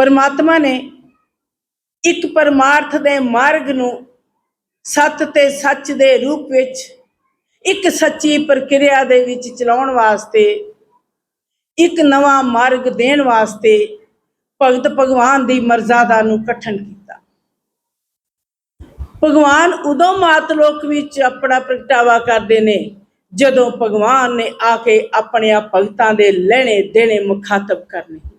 ਪਰਮਾਤਮਾ ਨੇ ਇੱਕ ਪਰਮਾਰਥ ਦੇ ਮਾਰਗ ਨੂੰ ਸੱਤ ਤੇ ਸੱਚ ਦੇ ਰੂਪ ਵਿੱਚ ਇੱਕ ਸੱਚੀ ਪ੍ਰਕਿਰਿਆ ਦੇ ਵਿੱਚ ਚਲਾਉਣ ਵਾਸਤੇ, ਇੱਕ ਨਵਾਂ ਮਾਰਗ ਦੇਣ ਵਾਸਤੇ ਭਗਤ ਭਗਵਾਨ ਦੀ ਮਰਜ਼ਾਦਾ ਨੂੰ ਕਠਨ ਕੀਤਾ। ਭਗਵਾਨ ਉਦੋਂ ਮਾਤ ਲੋਕ ਵਿੱਚ ਆਪਣਾ ਪ੍ਰਗਟਾਵਾ ਕਰਦੇ ਨੇ, ਜਦੋਂ ਭਗਵਾਨ ਨੇ ਆ ਕੇ ਆਪਣੇ ਆ ਭਗਤਾਂ ਦੇ ਲੈਣੇ ਦੇਣੇ ਮੁਖਾਤਬ ਕਰਨੇ।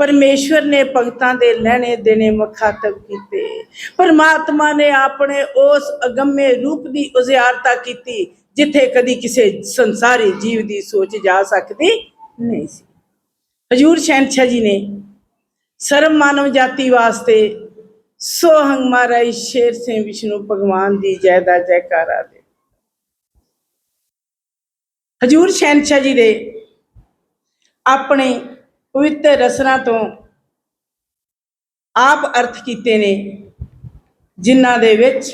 ਪਰਮੇਸ਼ਵਰ ਨੇ ਭਗਤਾਂ ਦੇ ਲੈਣੇ ਦੇਣੇ ਮਖਾਤਬ ਕੀਤੇ। ਪਰਮਾਤਮਾ ਨੇ ਆਪਣੇ ਉਸ ਅਗੰਮੇ ਰੂਪ ਦੀ ਉਜ਼ਿਆਰਤਾ ਕੀਤੀ, ਜਿੱਥੇ ਕਦੀ ਕਿਸੇ ਸੰਸਾਰੀ ਜੀਵ ਦੀ ਸੋਚ ਜਾ ਸਕਦੀ ਨਹੀਂ ਸੀ। ਹਜੂਰ ਸ਼ੈਨਸ਼ਾ ਜੀ ਨੇ ਸਰਵ ਮਾਨਵ ਜਾਤੀ ਵਾਸਤੇ ਸੋਹੰਗ ਮਹਾਰਾਜ ਸ਼ੇਰ ਸਿੰਘ ਵਿਸ਼ਨੂੰ ਭਗਵਾਨ ਦੀ ਜੈਦਾ ਜੈਕਾਰਾ ਦੇ। ਹਜੂਰ ਸ਼ੈਨਸ਼ਾ ਜੀ ਦੇ ਆਪਣੇ ਪਵਿੱਤਰ ਰਸਨਾ ਤੋਂ ਆਪ ਅਰਥ ਕੀਤੇ ਨੇ, ਜਿਨ੍ਹਾਂ ਦੇ ਵਿੱਚ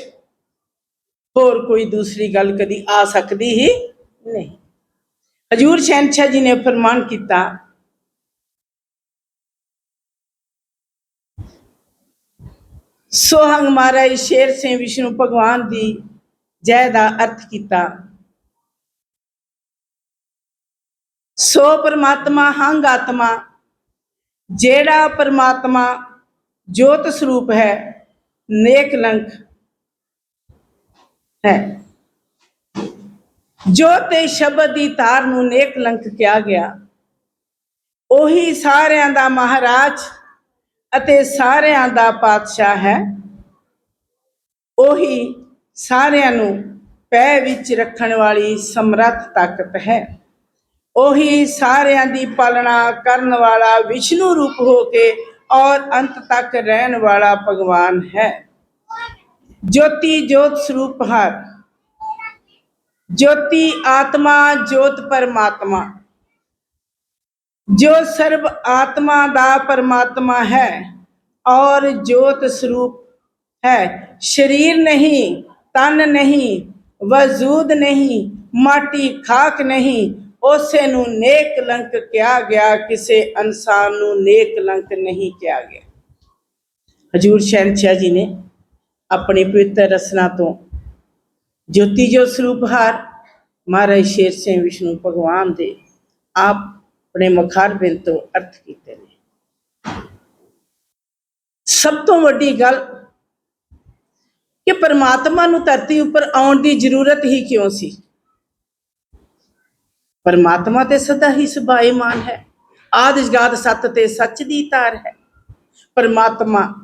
ਹੋਰ ਕੋਈ ਦੂਸਰੀ ਗੱਲ ਕਦੀ ਆ ਸਕਦੀ ਹੀ ਨਹੀਂ। ਹਜੂਰ ਸ਼ਹਿਨशाह ਜੀ ਨੇ ਫਰਮਾਨ ਕੀਤਾ, ਸੋਹੰਗ ਮਹਾਰਾਜ ਸ਼ੇਰ ਸੇ ਵਿਸ਼ਨੂੰ ਭਗਵਾਨ ਦੀ ਜੈ ਦਾ ਅਰਥ ਕੀਤਾ, ਸੋ ਪਰਮਾਤਮਾ ਹੰਗ ਆਤਮਾ ਜਿਹੜਾ ਪਰਮਾਤਮਾ ਜੋਤ ਸਰੂਪ ਹੈ, ਨੇਕ ਲੰਕ ਹੈ। ਜੋ ਤੇ ਸ਼ਬਦ ਦੀ ਤਾਰ ਨੂੰ ਨੇਕ ਲੰਕ ਕਿਹਾ ਗਿਆ, ਉਹੀ ਸਾਰਿਆਂ ਦਾ ਮਹਾਰਾਜ ਅਤੇ ਸਾਰਿਆਂ ਦਾ ਪਾਤਸ਼ਾਹ ਹੈ। ਉਹੀ ਸਾਰਿਆਂ ਨੂੰ ਪੈ ਵਿੱਚ ਰੱਖਣ ਵਾਲੀ ਸਮਰੱਥ ਤਾਕਤ ਹੈ। ਉਹੀ ਸਾਰਿਆਂ ਦੀ ਪਾਲਣਾ ਕਰਨ ਵਾਲਾ ਵਿਸ਼ਨੂੰ ਰੂਪ ਹੋ ਕੇ ਔਰ ਅੰਤ ਤੱਕ ਰਹਿਣ ਵਾਲਾ ਭਗਵਾਨ ਹੈ। ਜੋਤੀ ਜੋਤ ਸਰੂਪ ਹਰ। ਜੋਤੀ ਆਤਮਾ, ਜੋਤ ਪਰਮਾਤਮਾ। ਜੋ ਸਰਬ ਆਤਮਾ ਦਾ ਪਰਮਾਤਮਾ ਹੈ, ਔਰ ਜੋਤ ਸਰੂਪ ਹੈ। ਸਰੀਰ ਨਹੀਂ, ਤਨ ਨਹੀਂ, ਵਜੂਦ ਨਹੀਂ, ਮਾਟੀ ਖਾਕ ਨਹੀਂ ਉਸੇ ਨੂੰ ਨੇਕ ਲੰਕ ਕਿਹਾ ਗਿਆ, ਕਿਸੇ ਇਨਸਾਨ ਨੂੰ ਨੇਕ ਲੰਕ ਨਹੀਂ ਕਿਹਾ ਗਿਆ। ਹਜੂਰ ਸ਼ਹਿਨशाह ਜੀ ਨੇ ਆਪਣੀ ਪਵਿੱਤਰ ਰਸਨਾ ਤੋਂ ਜੋਤੀ ਜੋ ਸਰੂਪਹਾਰ ਮਹਾਰਾਜ ਸ਼ੇਰ ਸਿੰਘ ਵਿਸ਼ਨੂੰ ਭਗਵਾਨ ਦੇ ਆਪ ਆਪਣੇ ਮਖਾਰ ਬਿਨ ਤੋਂ ਅਰਥ ਕੀਤੇ ਨੇ। ਸਭ ਤੋਂ ਵੱਡੀ ਗੱਲ ਕਿ ਪਰਮਾਤਮਾ ਨੂੰ ਧਰਤੀ ਉੱਪਰ ਆਉਣ ਦੀ ਜ਼ਰੂਰਤ ਹੀ ਕਿਉਂ ਸੀ? ਪਰਮਾਤਮਾ ਤੇ ਸਦਾ ਹੀ ਸੁਭਾਈਮਾਨ ਹੈ। ਆਦਿ ਜਗਾਦ ਸੱਤ ਤੇ ਸੱਚ ਦੀ ਧਾਰ ਹੈ। ਪਰਮਾਤਮਾ,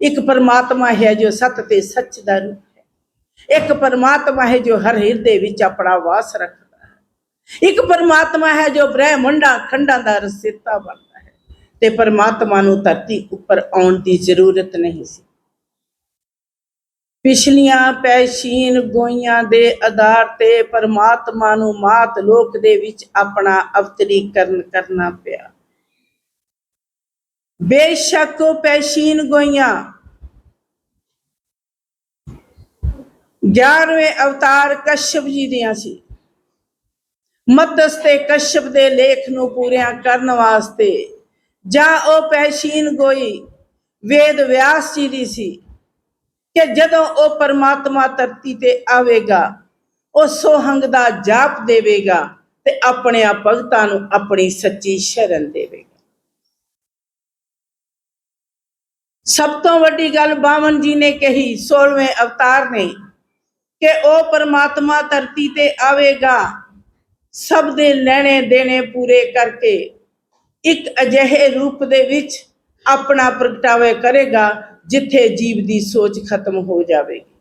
ਇੱਕ ਪਰਮਾਤਮਾ ਹੈ ਜੋ ਸੱਤ ਤੇ ਸੱਚ ਦਾ ਰੂਪ ਹੈ। ਇੱਕ ਪਰਮਾਤਮਾ ਹੈ ਜੋ ਹਰ ਹਿਰਦੇ ਵਿੱਚ ਆਪਣਾ ਵਾਸ ਰੱਖਦਾ ਹੈ। ਇੱਕ ਪਰਮਾਤਮਾ ਹੈ ਜੋ ਬ੍ਰਹਿਮੰਡਾਂ, ਖੰਡਾਂ ਦਾ ਰਸਿਤਾ ਬਣਦਾ ਹੈ। ਤੇ ਪਰਮਾਤਮਾ ਨੂੰ ਧਰਤੀ ਉੱਪਰ ਆਉਣ ਦੀ ਜ਼ਰੂਰਤ ਨਹੀਂ ਸੀ। ਪਿਛਲੀਆਂ ਪੈਸ਼ੀਨ ਗੋਈਆਂ ਦੇ ਆਧਾਰ ਤੇ ਪਰਮਾਤਮਾ ਨੂੰ ਮਾਤ ਲੋਕ ਦੇ ਵਿੱਚ ਆਪਣਾ ਅਵਤਰੀਕਰਨ ਕਰਨਾ ਪਿਆ। ਬੇਸ਼ੱਕ ਉਹ ਪੈਸ਼ੀਨ ਗੋਈਆਂ 11ਵੇਂ ਅਵਤਾਰ ਕਸ਼ਪ ਜੀ ਦੀਆਂ ਸੀ। ਮਤਸ ਤੇ ਕਸ਼ਪ ਦੇ ਲੇਖ ਨੂੰ ਪੂਰਿਆਂ ਕਰਨ ਵਾਸਤੇ ਜਾਂ ਉਹ ਪੈਸ਼ੀਨ ਗੋਈ ਵੇਦ ਵਿਆਸ ਜੀ ਦੀ ਸੀ। ਕਿ ਜਦੋਂ ਉਹ ਪਰਮਾਤਮਾ ਧਰਤੀ ਤੇ ਆਵੇਗਾ, ਉਹ ਸੋਹੰਗ ਦਾ ਜਾਪ ਦੇਵੇਗਾ ਤੇ ਆਪਣੇ ਆ ਭਗਤਾਂ ਨੂੰ ਆਪਣੀ ਸੱਚੀ ਸ਼ਰਨ ਦੇਵੇਗਾ। ਸਭ ਤੋਂ ਵੱਡੀ ਗੱਲ ਬਾਵਨ ਜੀ ਨੇ ਕਹੀ 16ਵੇਂ ਅਵਤਾਰ ਨੇ, ਕਿ ਉਹ ਪਰਮਾਤਮਾ ਧਰਤੀ ਤੇ ਆਵੇਗਾ, ਸਭ ਦੇ ਲੈਣੇ ਦੇਣੇ ਪੂਰੇ ਕਰਕੇ ਇੱਕ ਅਜਿਹੇ ਰੂਪ ਦੇ ਵਿੱਚ ਆਪਣਾ ਪ੍ਰਗਟਾਵੇ ਕਰੇਗਾ ਜਿੱਥੇ ਜੀਵ ਦੀ ਸੋਚ ਖਤਮ ਹੋ ਜਾਵੇਗੀ।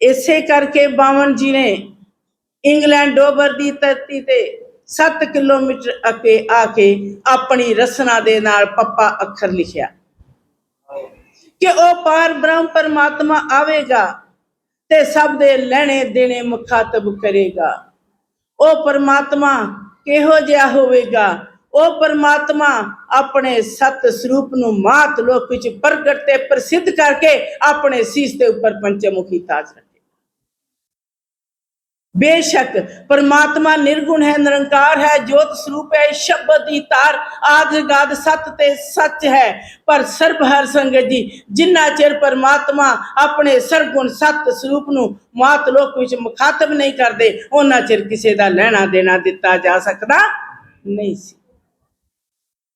ਇਸੇ ਕਰਕੇ ਬਾਵਨ ਜੀ ਨੇ ਇੰਗਲੈਂਡ ਡੋਬਰ ਦੀ ਧਰਤੀ ਤੇ 7 ਕਿਲੋਮੀਟਰ ਅੱਗੇ ਆ ਕੇ ਆਪਣੀ ਰਸਨਾ ਦੇ ਨਾਲ ਪੱਪਾ ਅੱਖਰ ਲਿਖਿਆ। ਕਿ ਉਹ ਪਾਰ ਬ੍ਰਹਮ ਪਰਮਾਤਮਾ ਆਵੇਗਾ ਤੇ ਸਭ ਦੇ ਲੈਣੇ ਦੇਣੇ ਮੁਖਾਤਬ ਕਰੇਗਾ। ਉਹ ਪਰਮਾਤਮਾ ਕਿਹੋ ਜਿਹਾ ਹੋਵੇਗਾ ਉਹ ਪਰਮਾਤਮਾ ਆਪਣੇ ਸਤ ਸਰੂਪ ਨੂੰ ਮਾਤ ਲੋਕ ਵਿੱਚ ਪ੍ਰਗਟ ਤੇ ਪ੍ਰਸਿੱਧ ਕਰਕੇ ਆਪਣੇ ਸੀਸ ਦੇ ਉੱਪਰ ਪੰਚਮੁਖੀ ਤਾਜ ਰੱਖੇ। ਬੇਸ਼ੱਕ ਪਰਮਾਤਮਾ ਨਿਰਗੁਣ ਹੈ, ਨਿਰੰਕਾਰ ਹੈ, ਜੋਤ ਸਰੂਪ ਹੈ, ਸ਼ਬਦ ਦੀ ਤਾਰ ਆਦਿਗਾਦ ਸਤ ਤੇ ਸੱਚ ਹੈ। ਪਰ ਸਰਬ ਹਰ ਸੰਗਤ ਜੀ, ਜਿੰਨਾ ਚਿਰ ਪਰਮਾਤਮਾ ਆਪਣੇ ਸਰਗੁਣ ਸਤ ਸਰੂਪ ਨੂੰ ਮਾਤ ਲੋਕ ਵਿੱਚ ਮੁਖਾਤਬ ਨਹੀਂ ਕਰਦੇ ਉਹਨਾਂ ਚਿਰ ਕਿਸੇ ਦਾ ਲੈਣਾ ਦੇਣਾ ਦਿੱਤਾ ਜਾ ਸਕਦਾ ਨਹੀਂ ਸੀ।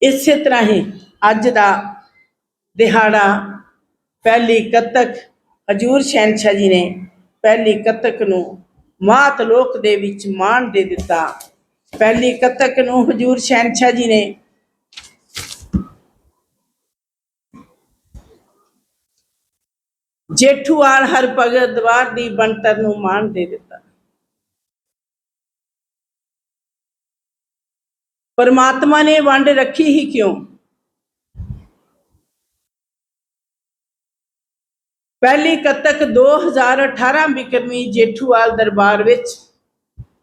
ਇਸੇ ਤਰ੍ਹਾਂ ਹੀ ਅੱਜ ਦਾ ਦਿਹਾੜਾ ਪਹਿਲੀ ਕੱਤਕ ਹਜੂਰ ਸ਼ਹਿਨशाह ਜੀ ਨੇ ਪਹਿਲੀ ਕੱਤਕ ਨੂੰ ਮਾਤ ਲੋਕ ਦੇ ਵਿੱਚ ਮਾਣ ਦੇ ਦਿੱਤਾ। ਪਹਿਲੀ ਕੱਤਕ ਨੂੰ ਹਜੂਰ ਸ਼ਹਿਨशाह ਜੀ ਨੇ ਜੇਠੂਆਲ ਹਰ ਭਗਤ ਦਵਾਰ ਦੀ ਬਣਤਰ ਨੂੰ ਮਾਣ ਦੇ ਦਿੱਤਾ। ਪਰਮਾਤਮਾ ਨੇ ਵੰਡ ਰੱਖੀ ਹੀ ਕਿਉਂ? ਪਹਿਲੀ ਕੱਤਕ 2018 ਬਿਕਰਮੀ ਜੇਠੂਵਾਲ ਦਰਬਾਰ ਵਿੱਚ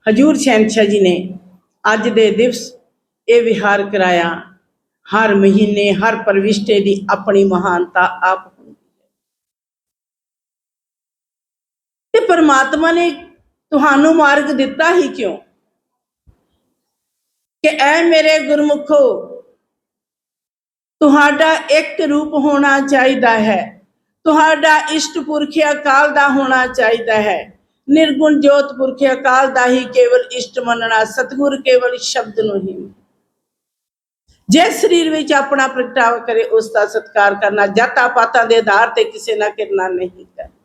ਹਜੂਰ ਸ਼ੈਨਸ਼ਾ ਜੀ ਨੇ ਅੱਜ ਦੇ ਦਿਵਸ ਇਹ ਵਿਹਾਰ ਕਰਾਇਆ। ਹਰ ਮਹੀਨੇ, ਹਰ ਪਰਵਿਸ਼ਟੇ ਦੀ ਆਪਣੀ ਮਹਾਨਤਾ ਆਪ ਹੁੰਦੀ ਹੈ। ਤੇ ਪਰਮਾਤਮਾ ਨੇ ਤੁਹਾਨੂੰ ਮਾਰਗ ਦਿੱਤਾ ਹੀ ਕਿਉਂ? ਕਿ ਐ ਮੇਰੇ ਗੁਰਮੁਖੋ, ਤੁਹਾਡਾ ਇੱਕ ਰੂਪ ਹੋਣਾ ਚਾਹੀਦਾ ਹੈ। ਤੁਹਾਡਾ ਇਸ਼ਟ ਪੁਰਖ ਅਕਾਲ ਦਾ ਹੋਣਾ ਚਾਹੀਦਾ ਹੈ। ਨਿਰਗੁਣ ਜੋਤ ਪੁਰਖ ਅਕਾਲ ਦਾ ਹੀ ਕੇਵਲ ਇਸ਼ਟ ਮੰਨਣਾ, ਸਤਿਗੁਰ ਕੇਵਲ ਸ਼ਬਦ ਨੂੰ ਹੀ। ਜੇ ਸਰੀਰ ਵਿੱਚ ਆਪਣਾ ਪ੍ਰਗਟਾਵਾ ਕਰੇ, ਉਸ ਦਾ ਸਤਕਾਰ ਕਰਨਾ ਜਾਤਾਂ ਪਾਤਾਂ ਦੇ ਆਧਾਰ ਤੇ ਕਿਸੇ ਨਾਲ ਕਿਰਨਾ ਨਹੀਂ ਕਰਨਾ।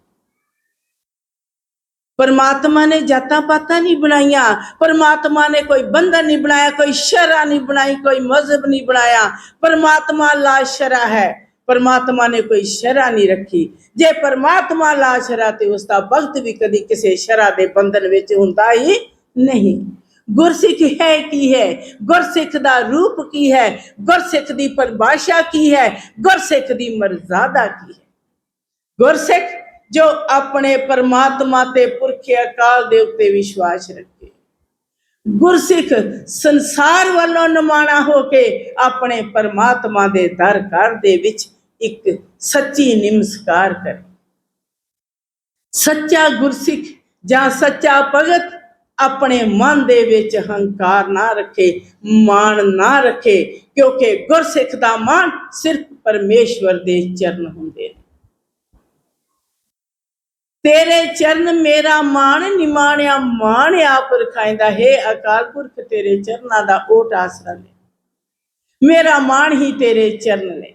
ਪਰਮਾਤਮਾ ਨੇ ਜਾਤਾਂ ਪਾਤਾਂ ਨਹੀਂ ਬਣਾਈਆਂ, ਪਰਮਾਤਮਾ ਨੇ ਕੋਈ ਬੰਧਨ ਨਹੀਂ ਬਣਾਇਆ, ਕੋਈ ਸ਼ਰਾ ਨਹੀਂ ਬਣਾਈ, ਕੋਈ ਮਜ਼ਹਬ ਨਹੀਂ ਬਣਾਇਆ। ਪਰਮਾਤਮਾ ਲਾ ਸ਼ਰਾ ਹੈ, ਪਰਮਾਤਮਾ ਨੇ ਕੋਈ ਸ਼ਰਾ ਨਹੀਂ ਰੱਖੀ। ਜੇ ਪਰਮਾਤਮਾ ਲਾ ਸ਼ਰਾ ਤੇ ਉਸ ਦਾ ਭਗਤ ਵੀ ਕਦੀ ਕਿਸੇ ਸ਼ਰਾ ਦੇ ਬੰਧਨ ਵਿੱਚ ਹੁੰਦਾ ਹੀ ਨਹੀਂ। ਗੁਰਸਿੱਖ ਹੈ ਕੀ ਹੈ? ਗੁਰਸਿੱਖ ਦਾ ਰੂਪ ਕੀ ਹੈ? ਗੁਰਸਿੱਖ ਦੀ ਪਰਿਭਾਸ਼ਾ ਕੀ ਹੈ? ਗੁਰਸਿੱਖ ਦੀ ਮਰਜ਼ਾਦਾ ਕੀ ਹੈ? ਗੁਰਸਿੱਖ ਜੋ ਆਪਣੇ ਪਰਮਾਤਮਾ ਤੇ ਪੁਰਖੇ ਅਕਾਲ ਦੇ ਉੱਤੇ ਵਿਸ਼ਵਾਸ ਰੱਖੇ। ਗੁਰਸਿੱਖ ਸੰਸਾਰ ਵੱਲੋਂ ਨਮਾਣਾ ਹੋ ਕੇ ਆਪਣੇ ਪਰਮਾਤਮਾ ਦੇ ਦਰ ਘਰ ਦੇ ਵਿੱਚ ਇੱਕ ਸੱਚੀ ਨਿਮਸਕਾਰ ਕਰੇ। ਸੱਚਾ ਗੁਰਸਿੱਖ ਜਾਂ ਸੱਚਾ ਭਗਤ ਆਪਣੇ ਮਨ ਦੇ ਵਿੱਚ ਹੰਕਾਰ ਨਾ ਰੱਖੇ, ਮਾਣ ਨਾ ਰੱਖੇ, ਕਿਉਂਕਿ ਗੁਰਸਿੱਖ ਦਾ ਮਾਣ ਸਿਰਫ ਪਰਮੇਸ਼ਵਰ ਦੇ ਚਰਨ ਹੁੰਦੇ ਨੇ। ਤੇਰੇ ਚਰਨ ਮੇਰਾ ਮਾਣ ਨਿਮਾਣਿਆ, ਮਾਣ ਆਪ ਰਖਾਇਂਦਾ। ਹੈ ਅਕਾਲ ਪੁਰਖ, ਤੇਰੇ ਚਰਨਾਂ ਦਾ ਓਟ ਆਸਰਾ ਲੈ। ਮੇਰਾ ਮਾਣ ਹੀ ਤੇਰੇ ਚਰਨ ਨੇ।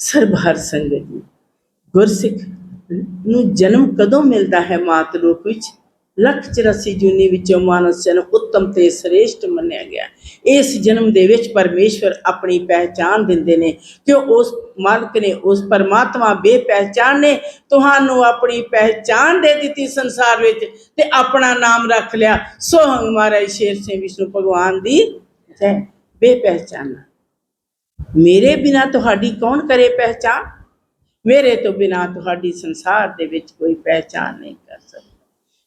ਸਰਬ ਹਰ ਸੰਗਤ ਜੀ, ਗੁਰਸਿੱਖ ਨੂੰ ਜਨਮ ਕਦੋਂ ਮਿਲਦਾ ਹੈ ਮਾਤ ਰੂਪ ਵਿੱਚ? ਲੱਖ 84 ਜੂਨੀ ਵਿੱਚੋਂ ਮਾਨਸ ਜਨਮ ਉੱਤਮ ਤੇ ਸ੍ਰੇਸ਼ਟ ਮੰਨਿਆ ਗਿਆ। ਇਸ ਜਨਮ ਦੇ ਵਿੱਚ ਪਰਮੇਸ਼ਵਰ ਆਪਣੀ ਪਹਿਚਾਨ ਦਿੰਦੇ ਨੇ ਕਿ ਉਸ ਮਾਲਕ ਨੇ ਉਸ ਪਰਮਾਤਮਾ ਬੇਪਹਿਚਾਨ ਨੇ, ਤੁਹਾਨੂੰ ਆਪਣੀ ਪਹਿਚਾਨ ਦੇ ਦਿੱਤੀ ਸੰਸਾਰ ਵਿੱਚ ਤੇ ਆਪਣਾ ਨਾਮ ਰੱਖ ਲਿਆ। ਸੋਹੰਗ ਮਹਾਰਾਜ, ਸ਼ੇਰ ਸਿੰਘ ਵਿਸ਼ਨੂੰ ਭਗਵਾਨ ਦੀ ਜੈ। ਬੇਪਹਿਚਾਨ ਮੇਰੇ ਬਿਨਾ ਤੁਹਾਡੀ ਕੌਣ ਕਰੇ ਪਹਿਚਾਨ ਮੇਰੇ ਤੋਂ ਬਿਨਾ ਤੁਹਾਡੀ ਸੰਸਾਰ ਦੇ ਵਿੱਚ ਕੋਈ ਪਹਿਚਾਨ ਨਹੀਂ ਕਰ ਸਕਦਾ।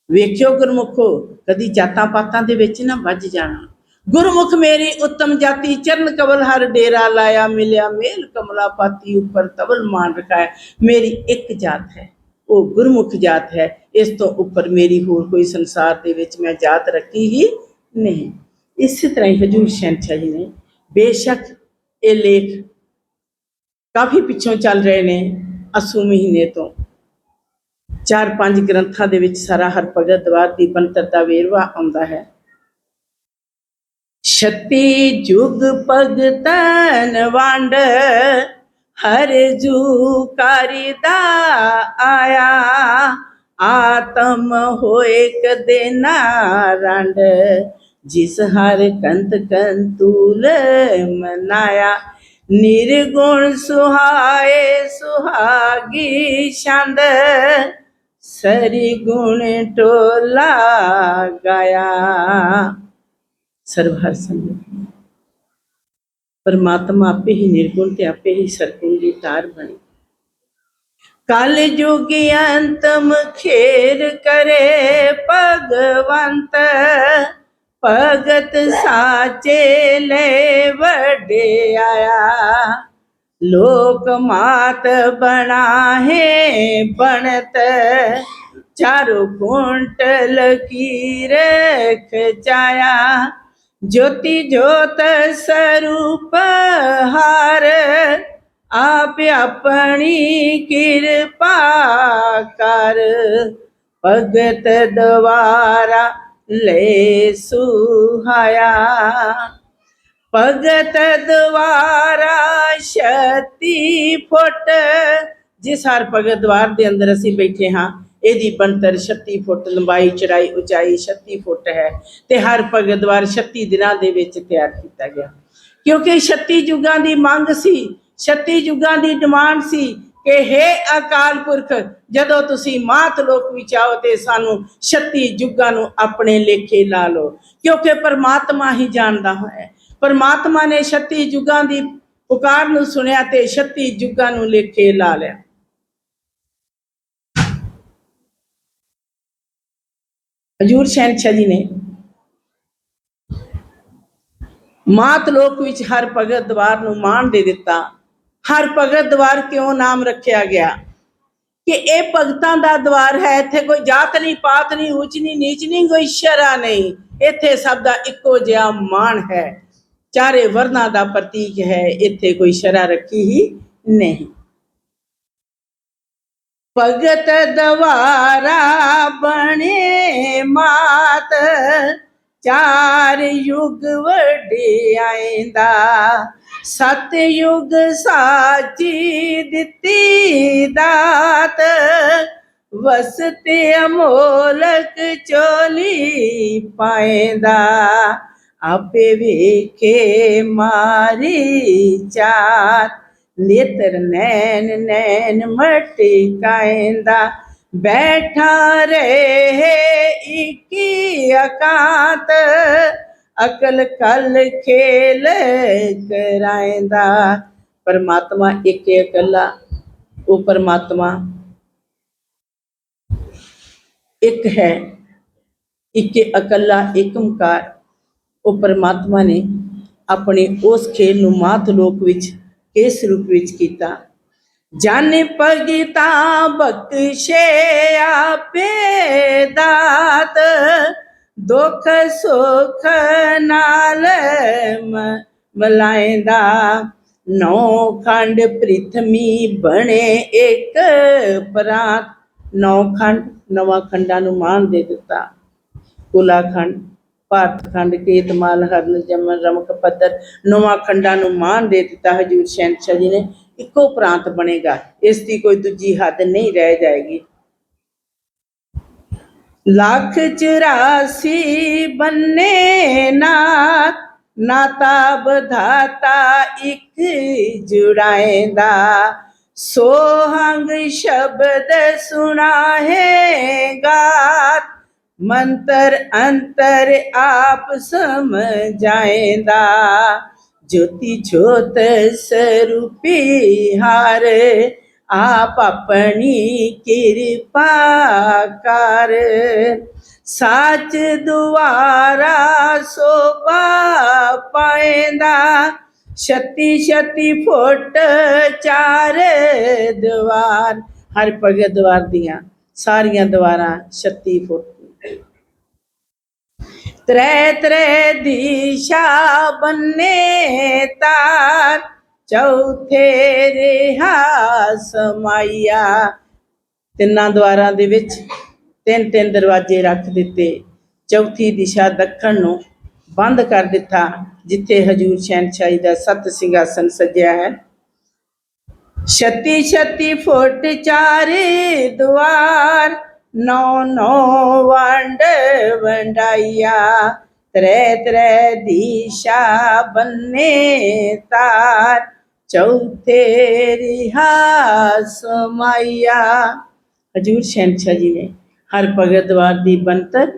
ਵੇਖਿਓ ਗੁਰਮੁਖੋ, ਕਦੀ ਜਾਤਾਂ ਪਾਤਾਂ ਦੇ ਵਿੱਚ ਨਾ ਵੱਜ ਜਾਣਾ। ਗੁਰਮੁਖ ਮੇਰੀ ਉੱਤਮ ਜਾਤੀ, ਚਰਨ ਕਵਲ ਹਰ ਡੇਰਾ ਲਾਇਆ ਮਿਲਿਆ ਮੇਲ ਕਮਲਾ ਪਾਤੀ ਉੱਪਰ ਤਵਲ ਮਾਨ ਰਖਾਇਆ। ਮੇਰੀ ਇੱਕ ਜਾਤ ਹੈ, ਉਹ ਗੁਰਮੁਖ ਜਾਤ ਹੈ, ਇਸ ਤੋਂ ਉੱਪਰ ਮੇਰੀ ਹੋਰ ਕੋਈ ਸੰਸਾਰ ਦੇ ਵਿੱਚ ਮੈਂ ਜਾਤ ਰੱਖੀ ਹੀ ਨਹੀਂ। ਇਸੇ ਤਰ੍ਹਾਂ ਹੀ ਹਜੂਰ ਸ਼ਹਿਨशाह ਜੀ ਨੇ ਬੇਸ਼ੱਕ ਇਹ ਲੇਖ ਕਾਫੀ ਪਿੱਛੋਂ ਚੱਲ ਰਹੇ ਨੇ, ਅਸੂ ਮਹੀਨੇ ਤੋਂ। ਚਾਰ ਪੰਜ ਗ੍ਰੰਥਾਂ ਦੇ ਵਿੱਚ ਸਾਰਾ ਹਰ ਭਗਤ ਦਵਾਰ ਦੀ ਬੰਤਰ ਦਾ ਵੇਰਵਾ ਆਉਂਦਾ ਹੈ। ਛਤੀ ਜੁਗ ਭਗਤਨ ਵੰਡ, ਹਰ ਜੂ ਕਰਦਾ ਆਇਆ, ਆਤਮ ਹੋਏ ਕਦੇ ਨਾ ਰੰਡ, ਜਿਸ ਹਰ ਕੰਤ ਕੰਤੂਲ ਮਨਾਇਆ। ਨਿਰਗੁਣ ਸੁਹਾਏ ਸੁਹਾਗੀ ਛੰਦ ਸਰੀ ਗੁਣ ਟੋਲਾ ਗਾਇਆ। ਸਰਵ ਹਰ ਸੰਗਤ ਪਰਮਾਤਮਾ ਆਪੇ ਹੀ ਨਿਰਗੁਣ ਤੇ ਆਪੇ ਹੀ ਸਰਗੁਣ ਦੀ ਤਾਰ ਬਣੀ। ਕਲ ਯੁਗ ਅੰਤਮ ਖੇਰ ਕਰੇ ਭਗਵੰਤ। ਭਗਤ ਸਾਚੇ ਲੈ ਵੱਡੇ ਆਇਆ ਲੋਕ ਮਾਤ ਬਣਾ ਹੈ ਬਣਤ, ਚਾਰੋ ਕੁੰਟਲ ਕੀ ਰਖ ਜਾਇਆ। ਜੋਤੀ ਜੋਤ ਸਰੂਪ ਹਾਰ, ਆਪ ਆਪਣੀ ਕਿਰਪਾ ਕਰ। ਭਗਤ ਦਵਾਰਾ ਲੈ ਸੁਹਾਇਆ। ਭਗਤ ਦਵਾਰਾ ਸ਼ਤੀ ਫੁੱਟ, ਜਿਸ ਹਰ ਭਗਤ ਦਵਾਰ ਦੇ ਅੰਦਰ ਅਸੀਂ ਬੈਠੇ ਹਾਂ, ਇਹਦੀ ਬਣਤਰ 36 ਫੁੱਟ, ਲੰਬਾਈ, ਚੜਾਈ, ਉਚਾਈ 36 ਫੁੱਟ ਹੈ ਤੇ ਹਰ ਭਗਤ ਦਵਾਰ 36 ਦਿਨਾਂ ਦੇ ਵਿੱਚ ਤਿਆਰ ਕੀਤਾ ਗਿਆ। ਕਿਉਂਕਿ 36 ਯੁੱਗਾਂ ਦੀ ਮੰਗ ਸੀ 36 ਯੁੱਗਾਂ ਦੀ ਡਿਮਾਂਡ ਸੀ ਕਿ ਹੈ ਅਕਾਲ ਪੁਰਖ, ਜਦੋਂ ਤੁਸੀਂ ਮਾਤ ਲੋਕ ਵਿੱਚ ਆਓ ਤੇ ਸਾਨੂੰ 36 ਯੁੱਗਾਂ ਨੂੰ ਆਪਣੇ ਲੇਖੇ ਲਾ ਲਓ, ਕਿਉਂਕਿ ਪਰਮਾਤਮਾ ਹੀ ਜਾਣਦਾ ਹੈ। ਪਰਮਾਤਮਾ ਨੇ 36 ਯੁੱਗਾਂ ਦੀ ਪੁਕਾਰ ਨੂੰ ਸੁਣਿਆ ਤੇ 36 ਯੁੱਗਾਂ ਨੂੰ ਲੇਖੇ ਲਾ ਲਿਆ। ਹਜੂਰ ਸ਼ਹਿਨशाह ਜੀ ਨੇ ਮਾਤ ਲੋਕ ਵਿੱਚ ਹਰ ਭਗਤ ਦਵਾਰ ਨੂੰ ਮਾਣ ਦੇ ਦਿੱਤਾ। ਹਰ ਭਗਤ ਦਵਾਰ ਕਿਉਂ ਨਾਮ ਰੱਖਿਆ ਗਿਆ? ਕਿ ਇਹ ਭਗਤਾਂ ਦਾ ਦਵਾਰ ਹੈ, ਇੱਥੇ ਕੋਈ ਜਾਤ ਨਹੀਂ, ਪਾਤ ਨਹੀਂ, ਉੱਚ ਨਹੀਂ, ਨੀਚ ਨਹੀਂ, ਕੋਈ ਸ਼ਰਾ ਨਹੀਂ। ਇੱਥੇ ਸਭ ਦਾ ਇੱਕੋ ਜਿਹਾ ਮਾਣ ਹੈ। ਚਾਰੇ ਵਰਨਾ ਦਾ ਪ੍ਰਤੀਕ ਹੈ, ਇੱਥੇ ਕੋਈ ਸ਼ਰਾ ਰੱਖੀ ਹੀ ਨਹੀਂ। ਭਗਤ ਦਵਾਰਾ ਬਣੇ ਮਾਤ, ਚਾਰ ਯੁਗ ਵਡਿਆਇਂਦਾ। ਸਤ ਯੁਗ ਸਾਚੀ ਦਿੱਤੀ ਦਾਤ, ਵਸਤੇ ਅਮੋਲਕ ਚੋਲੀ ਪਾਇਂਦਾ। ਆਪੇ ਵੇਖੇ ਮਾਰੀ ਚਾਰ। ਨੇਤਰ ਨੈਣ ਨੈਣ ਮਟਕਾਇਂਦਾ ਬੈਠਾ ਰਹੇ ਇਕੀ ਅਕਾਂਤ ਅਕਲ ਕਲ ਖੇਲ ਕਰਾਇਂਦਾ। ਪਰਮਾਤਮਾ ਇੱਕ ਇਕੱਲਾ, ਉਹ ਪਰਮਾਤਮਾ ਇੱਕ ਹੈ। ਇੱਕ ਇਕੱਲਾ ਏਕਮਕਾਰ ਉਹ ਪਰਮਾਤਮਾ ਨੇ ਆਪਣੇ ਉਸ ਖੇਲ ਨੂੰ ਮਾਤ ਲੋਕ ਵਿੱਚ ਕਿਸ ਰੂਪ ਵਿੱਚ ਕੀਤਾ। ਜਨ ਭਗਤਾ ਬਖਸ਼ੇ ਆਪੇ ਦਾਤ, ਦੁਖ ਸੁਖ ਨਾਲ ਮਲਾਇਂਦਾ ਨੌ ਖੰਡ ਪ੍ਰਿਥਮੀ ਬਣੇ ਇੱਕ ਪ੍ਰਾਂਤ। ਨੌ ਖੰਡ, ਨਵਾਂ ਖੰਡਾਂ ਨੂੰ ਮਾਨ ਦੇ ਦਿੱਤਾ। ਕੁਲਾ ਖੰਡ। ਕੁਲਾਖੰਡ ਭਾਰਤਖੰਡ ਕੇਤਮਾਲ ਹਰਨ ਜਮਨ, ਰਮਕ ਪੱਧਰ, ਨਵਾਂ ਖੰਡਾਂ ਨੂੰ ਮਾਨ ਦੇ ਦਿੱਤਾ ਹਜੂਰ ਸ਼ਹਿਨशाह ਜੀ ਨੇ। ਇੱਕੋ ਪ੍ਰਾਂਤ ਬਣੇਗਾ, ਇਸ ਦੀ ਕੋਈ ਦੂਜੀ ਹੱਦ ਨਹੀਂ ਰਹਿ ਜਾਏਗੀ। ਲੱਖ 84 ਬੰਨੇ ਨਾਥ ਨਾਤਾ ਬਧਾਤਾ ਇੱਕ ਜੁੜਾਏਂਦਾ। ਸੋਹੰਗ ਸ਼ਬਦ ਸੁਣਾਏ ਮੰਤਰ ਅੰਤਰ ਆਪ ਸਮਝਾਏਂਦਾ। ਜੋਤੀ ਜੋਤ ਸਰੂਪੀ ਹਾਰ, ਆਪ ਆਪਣੀ ਕਿਰਪਾ ਕਰ। ਸਾਚ ਦੁਆਰਾ ਸੋਭਾ ਪਾਏਂਦਾ, ਛੱਤੀ ਛੱਤੀ ਫੁੱਟ ਚਾਰ ਦੀਵਾਰ। ਹਰ ਭਗਤ ਦੀਵਾਰ ਦੀਆਂ ਸਾਰੀਆਂ ਦੀਵਾਰਾਂ 36 ਫੁੱਟ। ਤ੍ਰੈ ਤ੍ਰੈ ਦਿਸ਼ਾ ਬੰਨੇ ਤਾਰ, ਚੌਥੇ ਰਿਹਾ ਸਮਾਈਆ ਤਿੰਨਾਂ ਦਵਾਰਾਂ ਦੇ ਵਿੱਚ ਤਿੰਨ ਤਿੰਨ ਦਰਵਾਜ਼ੇ ਰੱਖ ਦਿੱਤੇ। ਚੌਥੀ ਦਿਸ਼ਾ ਦੱਖਣ ਨੂੰ ਬੰਦ ਕਰ ਦਿੱਤਾ, ਜਿੱਥੇ ਹਜੂਰ ਸ਼ਹਿਨशाह ਦਾ ਸਤ ਸਿੰਘਾਸਨ ਸਜਿਆ ਹੈ। ਛੱਤੀ ਛੱਤੀ ਫੁੱਟ ਚਾਰੇ ਦੁਆਰ ਨੌ ਨੌ ਵੰਡ ਵੰਡਾਈਆ ਤ੍ਰੈ ਤ੍ਰੈ ਦਿਸ਼ਾ ਬੰਨੇ ਤਾਰ ਚੌਥੇ ਰਿਹਾ ਸਮਾਇਆ ਹਜੂਰ ਸ਼ੈਨਸ਼ਾ ਜੀ ਨੇ ਹਰ ਭਗਤ ਦਵਾਰ ਦੀ ਬੰਤਰ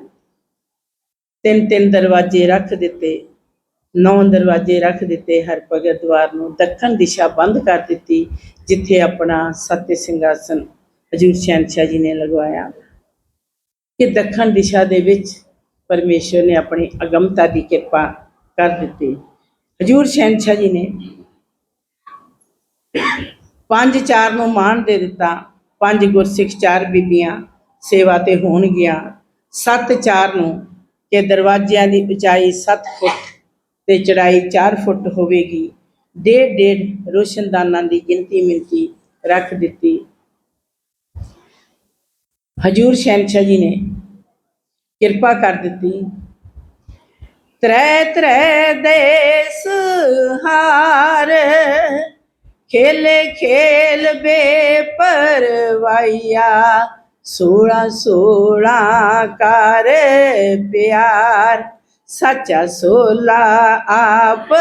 ਤਿੰਨ ਤਿੰਨ ਦਰਵਾਜ਼ੇ ਰੱਖ ਦਿੱਤੇ ਨੌ ਦਰਵਾਜ਼ੇ ਰੱਖ ਦਿੱਤੇ ਹਰ ਭਗਤ ਦਵਾਰ ਨੂੰ ਦੱਖਣ ਦਿਸ਼ਾ ਬੰਦ ਕਰ ਦਿੱਤੀ ਜਿੱਥੇ ਆਪਣਾ ਸਤਿ ਸਿੰਘਾਸਨ ਹਜੂਰ ਸ਼ੈਨਸ਼ਾ ਜੀ ਨੇ ਲਗਵਾਇਆ ਕਿ ਦੱਖਣ ਦਿਸ਼ਾ ਦੇ ਵਿੱਚ ਪਰਮੇਸ਼ਰ ਨੇ ਆਪਣੀ ਅਗਮਤਾ ਦੀ ਕਿਰਪਾ ਕਰ ਦਿੱਤੀ। ਹਜੂਰ ਸ਼ਹਿਨशाह ਜੀ ਨੇ ਪੰਜ ਚਾਰ ਨੂੰ ਮਾਣ ਦੇ ਦਿੱਤਾ। ਪੰਜ ਗੁਰਸਿੱਖ, ਚਾਰ ਬੀਬੀਆਂ ਸੇਵਾ ਤੇ ਹੋਣਗੀਆਂ। 7-4 ਨੂੰ ਕਿ ਦਰਵਾਜ਼ਿਆਂ ਦੀ ਉਚਾਈ 7 ਫੁੱਟ ਤੇ ਚੜਾਈ 4 ਫੁੱਟ ਹੋਵੇਗੀ। ਡੇਢ ਡੇਢ ਰੋਸ਼ਨਦਾਨਾਂ ਦੀ ਗਿਣਤੀ ਮਿਲਤੀ ਰੱਖ ਦਿੱਤੀ। ਹਜੂਰ ਸ਼ਹਿਨशाह ਜੀ ਨੇ ਕਿਰਪਾ ਕਰ ਦਿੱਤੀ। ਤ੍ਰੈ ਤ੍ਰੈ ਦੇਸ ਹਾਰ, ਖੇਲੇ ਖੇਲ ਬੇ ਪਰਵਾਈਆ ਸੋਲਾ ਸੋਲਾ ਕਰ ਪਿਆਰ, ਸੱਚਾ ਸੋਲਾ ਆਪ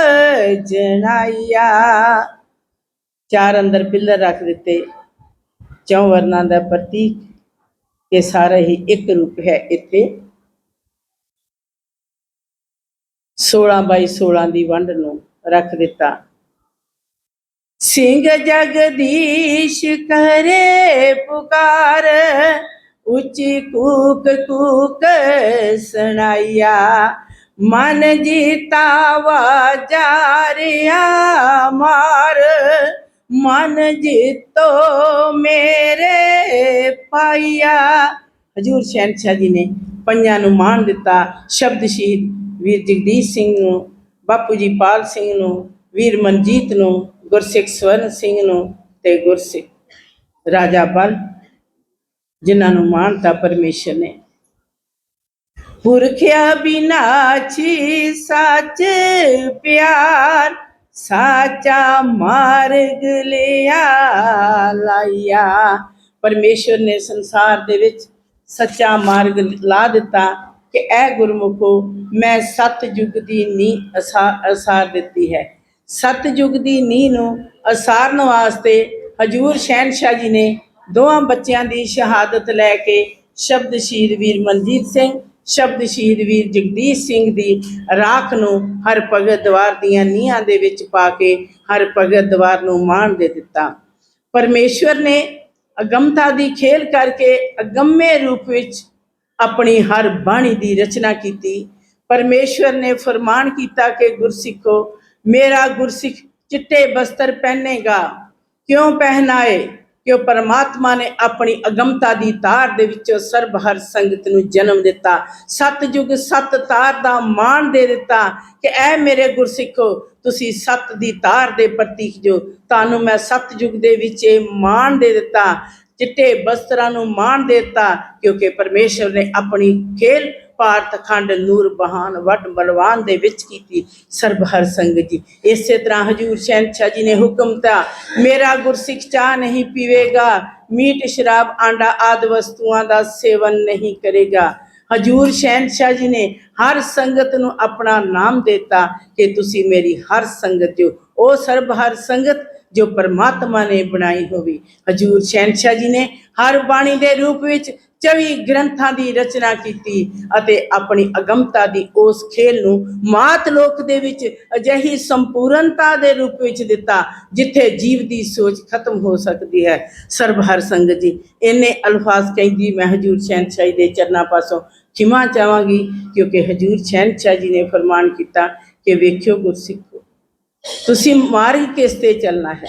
ਜਨਾਈਆ। ਚਾਰ ਅੰਦਰ ਪਿੱਲਰ ਰੱਖ ਦਿੱਤੇ, ਚੌ ਵਰਨਾਂ ਦਾ ਪ੍ਰਤੀਕ ਇਹ ਸਾਰਾ ਹੀ ਇੱਕ ਰੂਪ ਹੈ ਇੱਥੇ। 16 ਬਾਈ 16 ਦੀ ਵੰਡ ਨੂੰ ਰੱਖ ਦਿੱਤਾ। ਸਿੰਘ ਜਗਦੀਸ਼ ਕਰੇ ਪੁਕਾਰ, ਉੱਚੀ ਕੂਕ ਕੂਕ ਸੁਣਾਈਆ ਮਨ ਜੀਤਾ ਵਾਜਾਰਿਆ ਮਾਰ ਮਨ ਜੀਤੋ ਮੇਰੇ ਪਾਈਆ ਹਜੂਰ ਸ਼ਹਿਨशाह ਜੀ ਨੇ ਪੰਜਾਂ ਨੂੰ ਮਾਣ ਦਿੱਤਾ। ਸ਼ਬਦ ਸ਼ਹੀਦ ਵੀਰ ਜਗਦੀਸ਼ ਸਿੰਘ ਨੂੰ, ਬਾਪੂ ਜੀ ਪਾਲ ਸਿੰਘ ਨੂੰ, ਵੀਰ ਮਨਜੀਤ ਨੂੰ, ਗੁਰਸਿੱਖ ਸਵਰਨ ਸਿੰਘ ਨੂੰ ਤੇ ਗੁਰਸਿੱਖ ਰਾਜਾ ਬਲ, ਜਿਨ੍ਹਾਂ ਨੂੰ ਮਾਣਤਾ ਪਰਮੇਸ਼ਰ ਨੇ। ਪੁਰਖਿਆ ਬਿਨਾਛੀ ਸੱਚ ਪਿਆਰ ਸਾਚਾ ਮਾਰਗ ਲਿਆ, ਲਾਇਆ। ਪਰਮੇਸ਼ਰ ਨੇ ਸੰਸਾਰ ਦੇ ਵਿੱਚ ਸੱਚਾ ਮਾਰਗ ਲਾ ਦਿੱਤਾ ਕਿ ਇਹ ਗੁਰਮੁਖੋ, ਮੈਂ ਸਤ ਯੁਗ ਦੀ ਨੀ ਅਸਾਰ ਦਿੱਤੀ ਹੈ। ਸਤ ਯੁਗ ਦੀ ਨੀ ਨੂੰ ਅਸਾਰਨ ਵਾਸਤੇ ਹਜੂਰ ਸ਼ਹਿਨशाह ਜੀ ਨੇ ਦੋਹਾਂ ਬੱਚਿਆਂ ਦੀ ਸ਼ਹਾਦਤ ਲੈ ਕੇ ਸ਼ਬਦ ਸ਼ਹੀਦ ਵੀਰ ਮਨਜੀਤ ਸਿੰਘ ਸ਼ਬਦ ਸ਼ਹੀਦ ਵੀਰ ਜਗਦੀਸ਼ ਸਿੰਘ ਦੀ ਰਾਖ ਨੂੰ ਹਰ ਭਗਤ ਦਵਾਰ ਦੀਆਂ ਨੀਹਾਂ ਦੇ ਵਿੱਚ ਪਾ ਕੇ ਹਰ ਭਗਤ ਦਵਾਰ ਨੂੰ ਮਾਣ ਦੇ ਦਿੱਤਾ। ਪਰਮੇਸ਼ਵਰ ਨੇ ਅਗੰਮਤਾ ਦੀ ਖੇਲ ਕਰਕੇ ਅਗੰਮੇ ਰੂਪ ਵਿੱਚ ਆਪਣੀ ਹਰ ਬਾਣੀ ਦੀ ਰਚਨਾ ਕੀਤੀ। ਪਰਮੇਸ਼ਵਰ ਨੇ ਫਰਮਾਨ ਕੀਤਾ ਕਿ, ਗੁਰਸਿੱਖੋ, ਮੇਰਾ ਗੁਰਸਿੱਖ ਚਿੱਟੇ ਬਸਤਰ ਪਹਿਨੇਗਾ, ਕਿਉਂ ਪਹਿਨਾਏ? ਕਿ ਪਰਮਾਤਮਾ ਨੇ ਆਪਣੀ ਅਗਮਤਾ ਦੀ ਤਾਰ ਦੇ ਵਿੱਚੋਂ ਸਰਬ ਹਰ ਸੰਗਤ ਨੂੰ ਜਨਮ ਦਿੱਤਾ। ਸਤ ਯੁਗ ਸਤ ਤਾਰ ਦਾ ਮਾਣ ਦੇ ਦਿੱਤਾ ਕਿ ਐ ਮੇਰੇ ਗੁਰਸਿੱਖੋ, ਤੁਸੀਂ ਸਤ ਦੀ ਤਾਰ ਦੇ ਪ੍ਰਤੀਕ ਜੋ, ਤੁਹਾਨੂੰ ਮੈਂ ਸਤ ਦੇ ਵਿੱਚ ਇਹ ਮਾਣ ਦੇ ਦਿੱਤਾ, ਚਿੱਟੇ ਬਸਤਰਾਂ ਨੂੰ ਮਾਣ ਦਿੱਤਾ ਕਿਉਂਕਿ ਪਰਮੇਸ਼ਰ ਨੇ ਆਪਣੀ ਖੇਲ ਭਾਰਤ ਖੰਡ ਨੂਰ ਬਹਾਨ ਵੱਡ ਬਲਵਾਨ ਦੇ ਵਿੱਚ ਕੀਤੀ ਸਰਬ ਹਰ ਸੰਗਤ ਜੀ। ਇਸੇ ਤਰ੍ਹਾਂ ਹਜੂਰ ਸ਼ਹਿਨशाह ਜੀ ਨੇ ਹੁਕਮ ਤਾ ਮੇਰਾ ਗੁਰਸਿੱਖ ਚਾਹ ਨਹੀਂ ਪੀਵੇਗਾ, ਮੀਟ, ਸ਼ਰਾਬ, ਆਂਡਾ ਆਦ ਵਸਤੂਆਂ ਦਾ ਸੇਵਨ ਨਹੀਂ ਕਰੇਗਾ। ਹਜੂਰ ਸ਼ਹਿਨशाह ਜੀ ਨੇ ਹਰ ਸੰਗਤ ਨੂੰ ਆਪਣਾ ਨਾਮ ਦਿੱਤਾ ਕਿ ਤੁਸੀਂ ਮੇਰੀ ਹਰ ਸੰਗਤ ਹੋ ਉਹ ਸਰਬ ਹਰ ਸੰਗਤ ਜੋ ਪਰਮਾਤਮਾ ਨੇ ਬਣਾਈ ਹੋਵੇ। ਹਜੂਰ ਸ਼ਹਿਨशाह ਜੀ ਨੇ ਹਰ ਬਾਣੀ ਦੇ ਰੂਪ ਵਿੱਚ ਚਵੀ ਗ੍ਰੰਥਾਂ ਦੀ ਰਚਨਾ ਕੀਤੀ ਅਤੇ ਆਪਣੀ ਅਗੰਮਤਾ ਦੀ ਉਸ ਖੇਲ ਨੂੰ ਮਾਤ ਲੋਕ ਦੇ ਵਿੱਚ ਅਜਿਹੀ ਸੰਪੂਰਨਤਾ ਦੇ ਰੂਪ ਵਿੱਚ ਦਿੱਤਾ ਜਿੱਥੇ ਜੀਵ ਦੀ ਸੋਚ ਖਤਮ ਹੋ ਸਕਦੀ ਹੈ। ਸਰਬ ਹਰ ਸੰਗਤ ਜੀ ਇਹਨੇ ਅਲਫਾਜ਼ ਕਹਿੰਦੀ ਮੈਂ ਹਜੂਰ ਸ਼ਹਿਨशाह ਦੇ ਚਰਨਾਂ ਪਾਸੋਂ। ਖਿਮਾ ਚਾਹਾਂਗੀ ਕਿਉਂਕਿ ਹਜੂਰ ਸ਼ਹਿਨशाह ਜੀ ਨੇ ਫਰਮਾਨ ਕੀਤਾ ਕਿ ਵੇਖਿਓ ਗੁਰਸਿੱਖੋ, ਤੁਸੀਂ ਮਾਰਗ ਕਿਸ ਤੇ ਚੱਲਣਾ ਹੈ?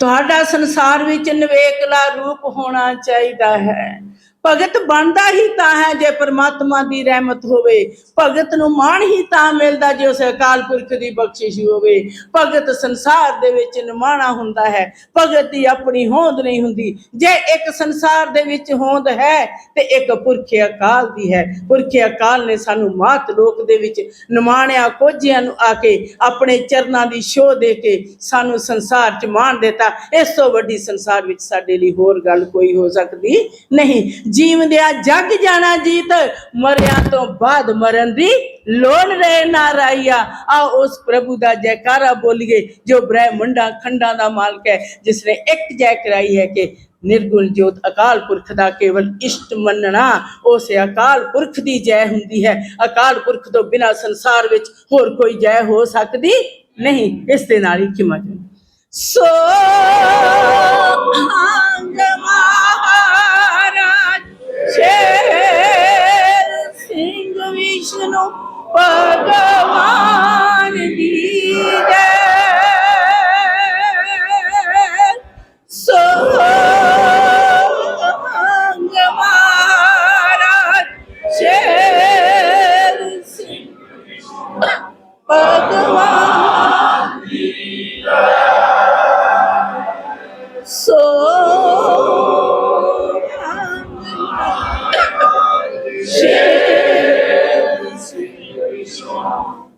ਤੁਹਾਡਾ ਸੰਸਾਰ ਵਿੱਚ ਨਿਵੇਕਲਾ ਰੂਪ ਹੋਣਾ ਚਾਹੀਦਾ ਹੈ। ਭਗਤ ਬਣਦਾ ਹੀ ਤਾਂ ਹੈ ਜੇ ਪ੍ਰਮਾਤਮਾ ਦੀ ਰਹਿਮਤ ਹੋਵੇ। ਭਗਤ ਨੂੰ ਮਾਣ ਹੀ ਤਾਂ ਮਿਲਦਾ ਜੇ ਉਸ ਅਕਾਲ ਪੁਰਖ ਦੀ ਬਖਸ਼ਿਸ਼ ਹੋਵੇ। ਭਗਤ ਸੰਸਾਰ ਦੇ ਵਿੱਚ ਨਿਮਾਣਾ ਹੁੰਦਾ ਹੈ। ਭਗਤ ਦੀ ਆਪਣੀ ਹੋਂਦ ਨਹੀਂ ਹੁੰਦੀ। ਜੇ ਇੱਕ ਸੰਸਾਰ ਦੇ ਵਿੱਚ ਹੋਂਦ ਹੈ, ਤੇ ਇੱਕ ਪੁਰਖ ਅਕਾਲ ਦੀ ਹੈ। ਪੁਰਖ ਅਕਾਲ ਨੇ ਸਾਨੂੰ ਮਾਤ ਲੋਕ ਦੇ ਵਿੱਚ ਨਿਮਾਣਿਆ ਕੋਝਿਆਂ ਨੂੰ ਆ ਕੇ ਆਪਣੇ ਚਰਨਾਂ ਦੀ ਸ਼ੋਅ ਦੇ ਕੇ ਸਾਨੂੰ ਸੰਸਾਰ 'ਚ ਮਾਣ ਦਿੱਤਾ। ਇਸ ਤੋਂ ਵੱਡੀ ਸੰਸਾਰ ਵਿੱਚ ਸਾਡੇ ਲਈ ਹੋਰ ਗੱਲ ਕੋਈ ਹੋ ਸਕਦੀ ਨਹੀਂ। ਜੀਵਦਿਆ ਜਗ ਜਾਣਾ ਜੀਤ, ਮਰਿਆਂ ਤੋਂ ਬਾਅਦ ਮਰਨ ਦੀ ਲੋੜ ਰਹੇ ਨਾ ਰਾਈਆ। ਆ ਉਸ ਪ੍ਰਭੂ ਦਾ ਜੈਕਾਰਾ ਬੋਲੀਏ, ਜੋ ਬ੍ਰਹਮੰਡਾਂ ਖੰਡਾਂ ਦਾ ਮਾਲਕ ਹੈ ਜਿਸ ਨੇ ਇੱਕ ਜੈ ਕਰਾਈ ਹੈ ਕਿ ਨਿਰਗੁਣ ਜੋਤ ਅਕਾਲ ਪੁਰਖ ਦਾ ਕੇਵਲ ਇਸ਼ਟ ਮੰਨਣਾ, ਉਸ ਅਕਾਲ ਪੁਰਖ ਦੀ ਜੈ ਹੁੰਦੀ ਹੈ। ਅਕਾਲ ਪੁਰਖ ਤੋਂ ਬਿਨਾ ਸੰਸਾਰ ਵਿੱਚ ਹੋਰ ਕੋਈ ਜੈ ਹੋ ਸਕਦੀ ਨਹੀਂ। ਇਸ ਦੇ ਨਾਲ ਹੀ ਕਿਮਾ ਸੋ ਅੰਗ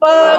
ਭਗਵਾਨ